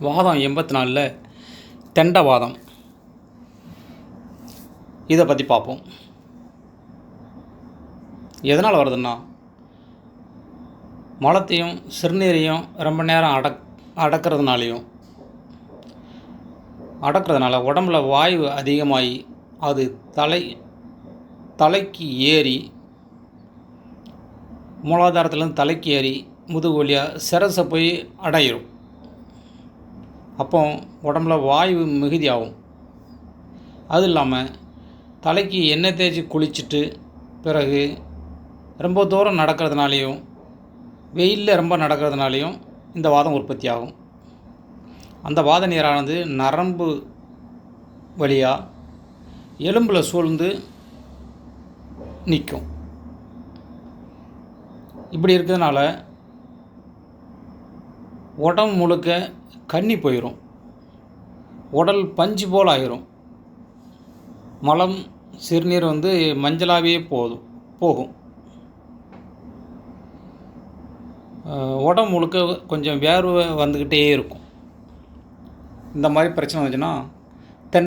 வாதம் எண்பத்தி நாலில் தெண்டவாதம் இதை பற்றி பார்ப்போம் எதனால் வருதுன்னா மலத்தையும் சிறுநீரையும் ரொம்ப நேரம் அடக் அடக்கிறதுனாலையும் அடக்கிறதுனால உடம்புல வாயு அதிகமாகி அது தலை தலைக்கு ஏறி மூலாதாரத்துலேருந்து தலைக்கு ஏறி முதுகு வழியாக சிரசை போய் அடையிடும் அப்போ உடம்புல வாயு மிகுதியாகும். அது இல்லாமல் தலைக்கு எண்ணெய் தேய்ச்சி குளிச்சுட்டு பிறகு ரொம்ப தூரம் நடக்கிறதுனாலையும் வெயிலில் ரொம்ப நடக்கிறதுனாலையும் இந்த வாதம் உற்பத்தி ஆகும் அந்த வாத நீரானது நரம்பு வழியாக எலும்பில் சூழ்ந்து நிற்கும். இப்படி இருக்கிறதுனால உடம்பு முழுக்க கன்னி போயிடும் உடல் பஞ்சு போல் ஆயிரும். மலம் சிறுநீர் வந்து மஞ்சளாகவே போதும் போகும். உடம்பு முழுக்க கொஞ்சம் வேர்வை வந்துக்கிட்டே இருக்கும். இந்த மாதிரி பிரச்சனை வந்துச்சுன்னா